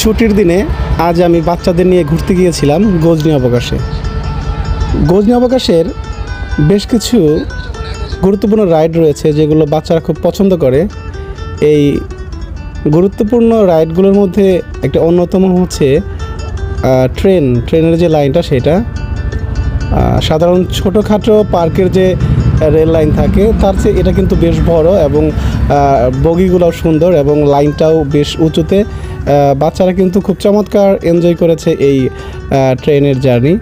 ছুটির দিনে আজ আমি বাচ্চাদের নিয়ে ঘুরতে গিয়েছিলাম গজনি অবকাশে। গজনি অবকাশের বেশ কিছু গুরুত্বপূর্ণ রাইড রয়েছে যেগুলো বাচ্চারা খুব পছন্দ করে। এই গুরুত্বপূর্ণ রাইডগুলোর মধ্যে একটা অন্যতম হচ্ছে ট্রেন। ট্রেনের যে লাইনটা সেটা সাধারণ ছোটোখাটো পার্কের যে রেল লাইন থাকে, তার চেয়ে এটা কিন্তু বেশ বড় এবং বগিগুলোও সুন্দর এবং লাইনটাও বেশ উঁচুতে। বাচ্চারা কিন্তু খুব চমৎকার এনজয় করেছে এই ট্রেনের জার্নি